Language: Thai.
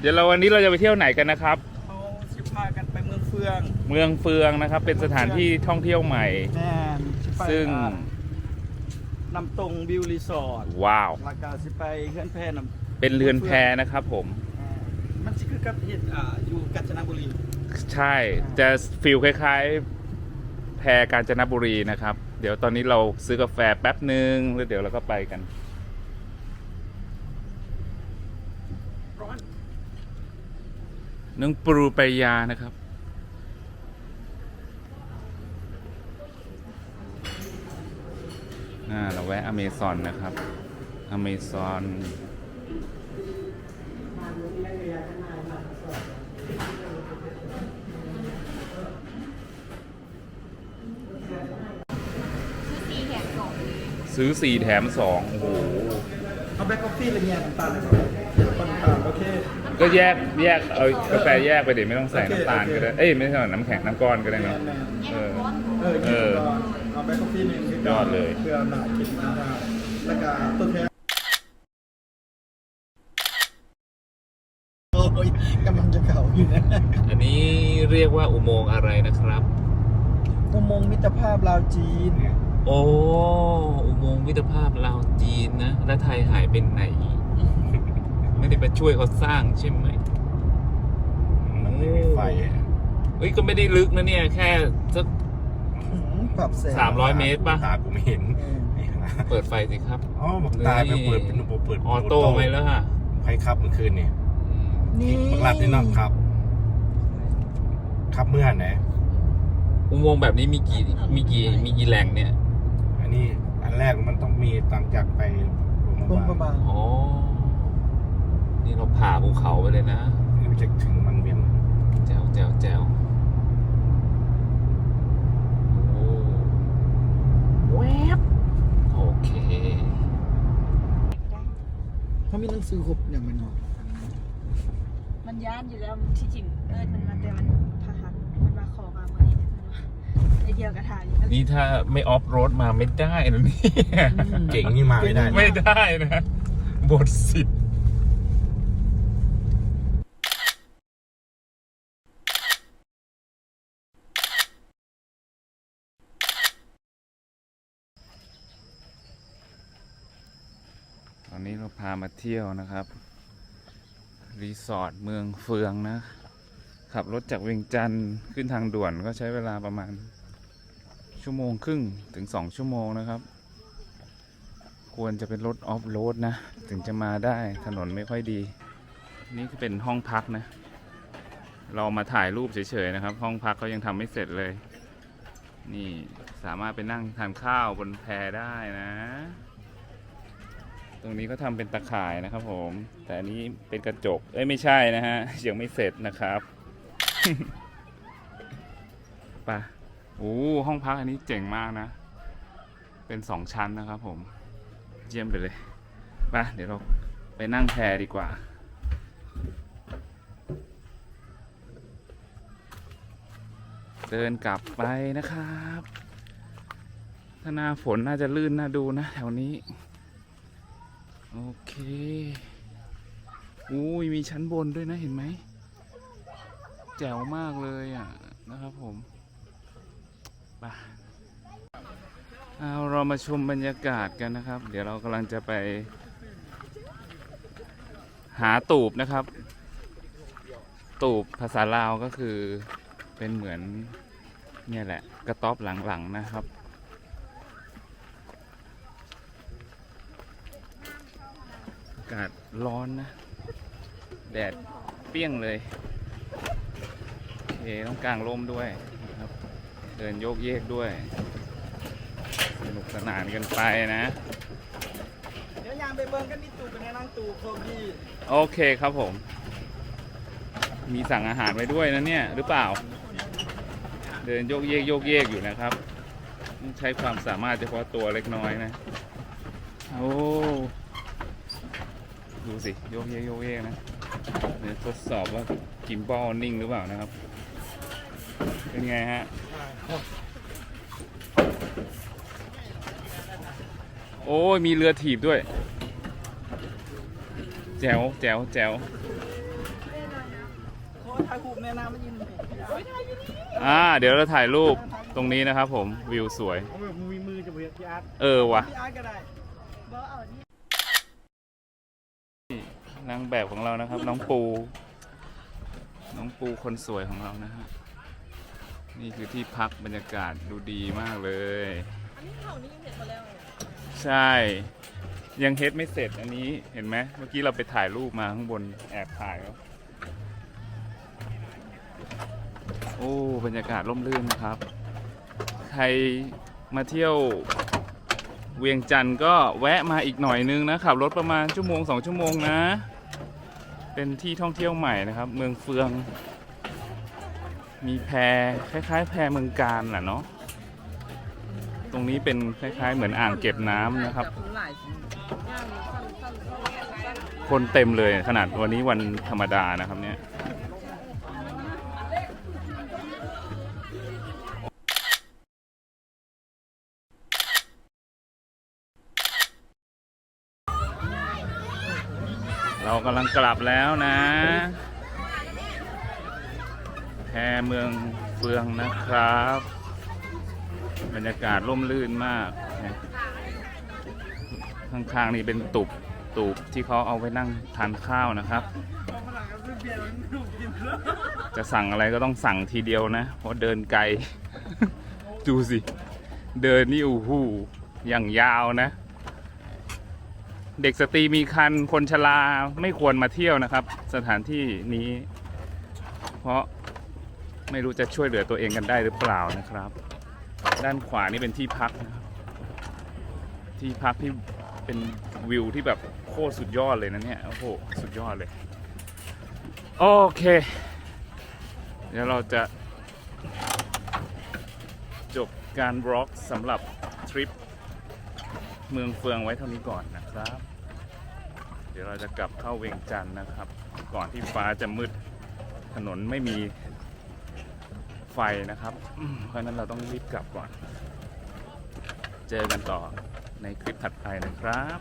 เดี๋ยวเราวันนี้เราจะไปเที่ยวไหนกันนะครับ เขาสิพากันไปเมืองเฟืองเมืองเฟืองนะครับ เป็นสถานที่ท่องเที่ยวใหม่ แน่นสิไปซึ่ง อ่าน้ำตรงวิวรีสอร์ทว้าว แล้วก็สิไปเฮือนแพน้ำเป็นเรือนแพนะครับผม อ่ามันสิคือกับเฮ็ดอ่าอยู่กาญจนบุรีใช่ จะฟิลคล้ายๆ แพกาญจนบุรีนะครับ เดี๋ยวตอนนี้เราซื้อกาแฟแป๊บหนึ่งแล้วเดี๋ยวเราก็ไปกันร้อน น้องปรูปยานะครับอ่าเราแวะอเมซอนนะครับ อเมซอนซื้อสี่แถมสองซื้อสี่แถมสองโอ้โห เอาแบล็คกาแฟอะไรเงี้ยน้ำตาลเลยคนน้ำตาลโอเค ก็แยกแยกเอากาแฟแยกไปเดี๋ยวไม่ต้องใส่โอเคน้ำตาลโอเคก็ได้ เอ้ยไม่ใช่น้ำแข็งน้ำก้อนก็ได้แมเนาะนแมนเออ เออเอยือนก่อนเอาแบล็คกาแฟหนึ่งคืยอดเลยเพื่อหนากินน้ำตาลแล้วก็ต้นแท้โอ้ยกำลังจะเข่าอยู่นะ อันนี้เรียกว่าอุโมงค์อะไรนะครับ อุโมงค์มิตรภาพลาวจีน โอ้อุโมงค์มิตรภาพลาวจีนนะ แล้วไทยหายเป็นไหน ไม่ได้ไปช่วยเขาสร้างใช่ไหมมันไม่มีไฟอะเอ้ยก็ไม่ได้ลึกนะเนี่ย แค่สัก ปรับแสงสามร้อยเมตรป่ะตากูไม่เห็นเออนี่นะเปิดไฟสิครับ อ๋อบอกตายไปเปิดเป็นระบบเปิดออโต้ไหมแล้วฮะใครขับเมื่อคืนเนี่ยอืมนี่บักลัดนี่เน้องครับขับเมื่อไหนอุโมงค์แบบนี้มีกี่มีกี่มีกี่แหล่งเนี่ยอั นนี้อันแรกมันต้องมีตังจากไปลงประมาณอ๋อนี่เราผ่าภูเขาไปเลยนะนี่มันจะถึงมันเวียนแจวแจวแจวโอ้แวบโอเคเขามีหนังสือครบอย่างมันเนาะมันย้านอยู่แล้วที่จริงเอิญ เดียวกระถางอยู่นี่ถ้าไม่ออฟโรดมาไม่ได้นะเนี่ยเก่งนี่มาไม่ได้ไม่ได้นะบทสิทธิ์ตอนนี้เราพามาเที่ยวนะครับ รีสอร์ทเมืองเฟืองนะขับรถจากเวียงจันทร์ขึ้นทางด่วนก็ใช้เวลาประมาณ ชั่วโมงครึ่งถึงสองชั่วโมงนะครับ ควรจะเป็นรถออฟโรดนะ ถึงจะมาได้ถนนไม่ค่อยดี นี่คือเป็นห้องพักนะ เรามาถ่ายรูปเฉยๆนะครับ ห้องพักเขายังทำไม่เสร็จเลย นี่สามารถไปนั่งทานข้าวบนแพได้นะ ตรงนี้ก็ทำเป็นตะข่ายนะครับผม แต่อันนี้เป็นกระจก เอ้ยไม่ใช่นะฮะยังไม่เสร็จนะครับ ไป โอ้ห้องพักอันนี้เจ๋งมากนะ เป็นสองชั้นนะครับผม เยี่ยมไปเลยไปเดี๋ยวเราไปนั่งแพดีกว่า เดินกลับไปนะครับ ถ้าหน้าฝนน่าจะลื่นน่าดูนะ แถวนี้ โอเคอุ้ยมีชั้นบนด้วยนะเห็นไหม แจ๋วมากเลยอะนะครับผม ปเอาเรามาชมบรรยากาศกันนะครับ เดี๋ยวเรากำลังจะไป หาตูบนะครับ ตูบภาษาลาวก็คือเป็นเหมือนเนี่ยแหละ กระต๊อบหลังๆนะครับอากาศร้อนนะ แดดเปรี้ยงเลย โอเค ต้องกางร่มด้วย เดินโยกเยกด้วย สนุกสนานกันไปนะ เดี๋ยวยางไปเบิ่งกันนี่ตู่เป็นไงนั่งตู่โคดีโอเคครับผม มีสั่งอาหารไว้ด้วยนะเนี่ย หรือเปล่า เดินโยกเยกโยกเยกอยู่นะครับต้องใช้ความสามารถเฉพาะตัวเล็กน้อยนะ โอ้ดูสิ โยกเยกโยกเยกนะเดี๋ยวทดสอบว่ากิมบอลนิ่งหรือเปล่านะครับ เป็นไงฮะ โอ้ยมีเรือถีบด้วย แจ๋วแจ๋วแจ๋วอ่า เดี๋ยวเราถ่ายรูปตรงนี้นะครับผมวิวสวยเอาแบบมือมือจะเบียดพี่อาร์ตเออว่ะพี่อาร์ตก็ได้บ่เอานี่นางแบบของเรานะครับ น้องปู น้องปูคนสวยของเรานะฮะ นี่คือที่พักบรรยากาศดูดีมากเลย อันนี้เขานี่ยังเห็นมาแล้วใช่ ยังเฮดไม่เสร็จอันนี้เห็นไหมเมื่อกี้เราไปถ่ายรูปมาข้างบนแอบถ่ายแล้วโอ้บรรยากาศร่มรื่นนะครับ ใครมาเที่ยวเวียงจันทร์ก็แวะมาอีกหน่อยนึงนะขับรถประมาณชั่วโมงสองชั่วโมงนะ เป็นที่ท่องเที่ยวใหม่นะครับ เมืองเฟือง มีแพคล้าย ๆ แพเมืองการแหละเนาะตรงนี้เป็นคล้าย ๆ เหมือนอ่างเก็บน้ำนะครับ คนเต็มเลยขนาดวันนี้วันธรรมดานะครับเนี่ยเรากำลังกลับแล้วนะ พเมืองเฟืองนะครับ บรรยากาศร่มรื่นมาก ข้างๆนี่เป็นตุบตุบที่เขาเอาไว้นั่งทานข้าวนะครับ จะสั่งอะไรก็ต้องสั่งทีเดียวนะ เพราะเดินไกล ดูสิ เดินนี่โอ้โหอย่างยาวนะ เด็กสตรีมีคันคนชราไม่ควรมาเที่ยวนะครับ สถานที่นี้ เพราะ ไม่รู้จะช่วยเหลือตัวเองกันได้หรือเปล่านะครับ ด้านขวานี่เป็นที่พักนะครับที่พักที่เป็นวิวที่แบบโคตรสุดยอดเลยนะเนี่ยโอ้โหสุดยอดเลยโอเค เดี๋ยวเราจะจบการบล็อกสำหรับทริปเมืองเฟืองไว้เท่านี้ก่อนนะครับ เดี๋ยวเราจะกลับเข้าเวียงจันทร์นะครับ ก่อนที่ฟ้าจะมืดถนนไม่มี ฟนะครับ เพราะนั้นเราต้องรีบกลับก่อน เจอกันต่อในคลิปถัดไปนะครับ